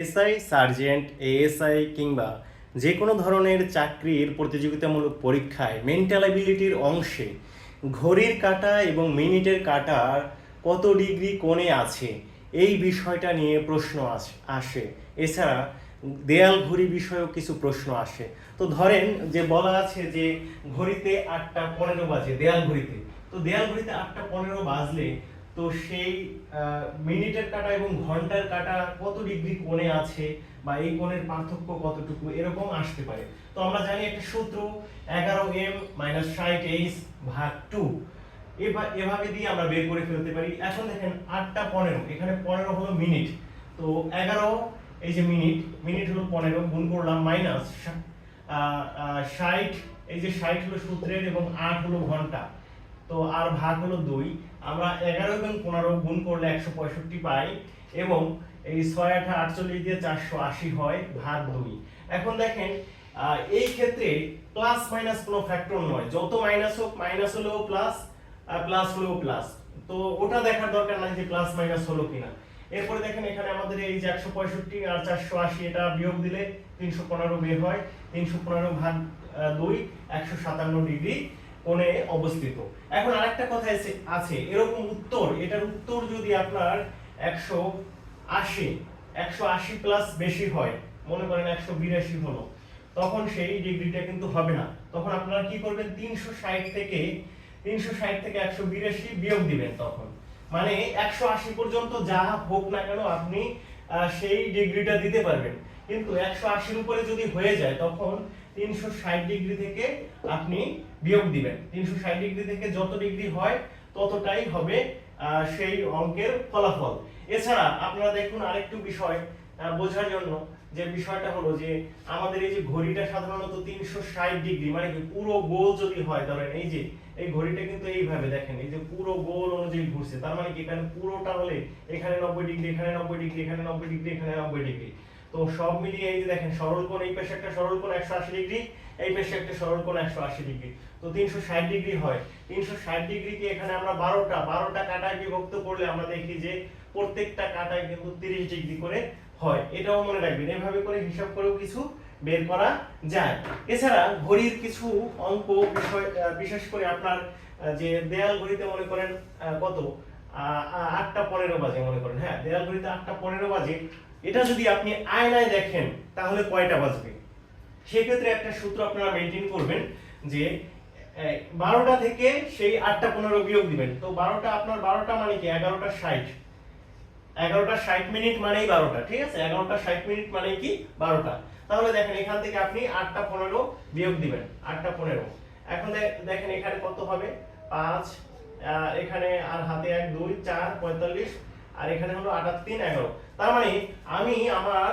SI, sergeant, ASI কিংবা যে কোনো ধরনের চাকরির প্রতিযোগিতামূলক পরীক্ষায় মেন্টাল অ্যাবিলিটির অংশে ঘড়ির কাঁটা এবং মিনিটের কাঁটার কত ডিগ্রি কোণে আছে, এই বিষয়টা নিয়ে প্রশ্ন আস- আসে। এছাড়া দেয়াল ঘড়ি বিষয়েও কিছু প্রশ্ন আসে। তো ধরেন যে বলা আছে যে ঘড়িতে আটটা পনেরো বাজে, দেয়াল ঘড়িতে। তো দেয়াল ঘড়িতে আটটা পনেরো বাজলে তো সেই মিনিটের কাটা এবং ঘণ্টার কাটা কত ডিগ্রি কোণে আছে বা এই কোণের পার্থক্য কতটুকু, এরকম আসতে পারে। তো আমরা জানি একটা সূত্র এগারো এম মাইনাস ষাট এইচ ভাগ টু। এভাবে দিয়ে আমরা বের করে ফেলতে পারি। এখন দেখেন আটটা পনেরো, এখানে পনেরো হলো মিনিট। তো এগারো, এই যে মিনিট মিনিট হলো পনেরো, গুণ করলাম মাইনাস ষাট, এই যে ষাট হলো সূত্রের এবং আট হলো ঘণ্টা। তো আর ভাগ হলো দুই। আমরা এগারো এবং পনেরো গুণ করলে একশো পঁয়ষট্টি পাই এবং এই ছয় আঠা আটচল্লিশ দিয়ে চারশো আশি হয় ভাগ দুই। এখন দেখেন এই ক্ষেত্রে প্লাস মাইনাস কোনো ফ্যাক্টর নয়। যত মাইনাস হোক মাইনাস হলেও প্লাস প্লাস হলেও প্লাস তো ওটা দেখার দরকার নাই যে প্লাস মাইনাস হলো কিনা। এরপরে দেখেন, এখানে আমাদের এই যে একশো পঁয়ষট্টি আর চারশো আশি, এটা বিয়োগ দিলে তিনশো পনেরো বের হয়। তিনশো পনেরো ভাগ দুই, একশো সাতান্ন ডিগ্রি। কোণে অবস্থিত। এখন আরেকটা কথা আছে, এরকম উত্তর, এটার উত্তর যদি আপনার একশো আশি একশো আশি প্লাস বেশি হয়, মনে করেন একশো বিরাশি হলো, তখন সেই ডিগ্রিটা কিন্তু হবে না। তখন আপনারা কি করবেন, তিনশো ষাট থেকে, তিনশো ষাট থেকে একশো বিরাশি বিয়োগ দিবেন তখন। মানে একশো আশি পর্যন্ত যা হোক না কেন, আপনি সেই ডিগ্রিটা দিতে পারবেন। কিন্তু একশো আশির উপরে যদি হয়ে যায়, তখন তিনশো ষাট ডিগ্রি থেকে আপনি বিয়োগ দিবেন। তিনশো ষাট ডিগ্রি থেকে যত ডিগ্রি হয়, ততটাই হবে সেই অঙ্কের ফলাফল। এছাড়া আপনারা দেখুন আরেকটু বিষয় বোঝার জন্য। যে বিষয়টা হলো যে আমাদের এই যে ঘড়িটা সাধারণত তিনশো ষাট ডিগ্রি মানে কি পুরো গোল যদি হয়, ধরেন এই যে, এই ঘড়িটা কিন্তু এইভাবে দেখেন, এই যে পুরো গোল অনুযায়ী ঘুরছে, তার মানে কি এখানে পুরোটা হলে এখানে নব্বই ডিগ্রি, এখানে নব্বই ডিগ্রি, এখানে নব্বই ডিগ্রি, এখানে নব্বই ডিগ্রি। তো সব মিলিয়ে এই যে দেখেন, সরল কোণ, এই পাশে একটা সরল কোণ একশো আশি ডিগ্রি, এই পাশে একটা সরল কোণ একশো আশি ডিগ্রি। তো তিনশো ষাট ডিগ্রি হয়। তিনশো ষাট ডিগ্রিকে এখানে আমরা বারোটা বারোটা কাটায় বিভক্ত করলে আমরা দেখি যে প্রত্যেকটা কাটায় কিন্তু তিরিশ ডিগ্রি করে হয়। এটাও মনে রাখবেন। এভাবে করে হিসাব করেও কিছু বের করা যায়। এছাড়া ঘড়ির কিছু অঙ্ক বিষয় বিশেষ করে আপনার যে দেয়াল ঘড়িতে মনে করেন কত? আটটা পনেরো বাজে মনে করেন হ্যাঁ দেয়াল ঘড়িতে আটটা পনেরো বাজে। এটা যদি আপনি আয়নায় দেখেন, তাহলে কয়টা বাজবে? সেক্ষেত্রে একটা সূত্র আপনারা মেনটেন করবেন যে বারোটা থেকে সেই আটটা পনেরো বিয়োগ দিবেন। তো বারোটা আপনার বারোটা মানে কি? এগারোটা ষাট। এগারোটা ষাট মিনিট মানেই বারোটা, ঠিক আছে? এগারোটা ষাট মিনিট মানেই কি? বারোটা। তাহলে দেখেন, এখান থেকে আপনি আটটা পনেরো বিয়োগ দিবেন, আটটা পনেরো। এখন দেখেন এখানে কত হবে? পাঁচ এখানে আর হাতে এক, দুই, চার, পঁয়তাল্লিশ, আর এখানে হলো আটাত তিন, এগারো। তার মানে আমি আমার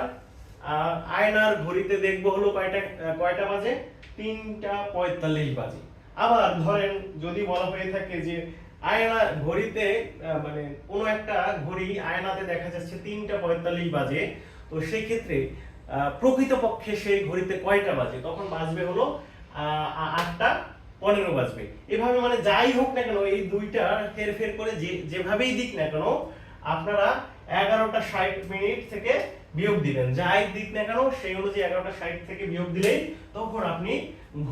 আয়নার ঘড়িতে দেখব হলো কয়টা কয়টা বাজে? তিনটা পঁয়তাল্লিশ বাজে। আবার ধরেন যদি বলা হয়ে থাকে যে আয়না ঘড়িতে মানে কোনো একটা ঘড়ি আয়নাতে দেখা যাচ্ছে তিনটা পঁয়তাল্লিশ বাজে, তো সেই ক্ষেত্রে প্রকৃতপক্ষে সেই ঘড়িতে কয়টা বাজে? তখন বাজবে হলো আটটা পনেরো বাজবে। এভাবে মানে যাই হোক না কেন, এই দুইটা হেরফের করে যে, যেভাবেই দিক না কেন, আপনারা এগারোটা ষাট মিনিট থেকে বিয়োগ দিবেন। যাই দিক না কেন, সেই অনুযায়ী এগারোটা ষাট থেকে বিয়োগ দিলেই তখন আপনি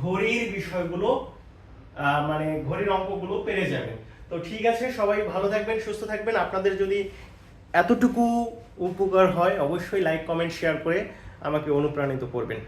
ঘড়ির বিষয়গুলো মানে ঘড়ির অঙ্কগুলো পেরে যাবেন। তো ঠিক আছে, সবাই ভালো থাকবেন, সুস্থ থাকবেন। আপনাদের যদি এতটুকু উপকার হয়, অবশ্যই লাইক কমেন্ট শেয়ার করে আমাকে অনুপ্রাণিত করবেন।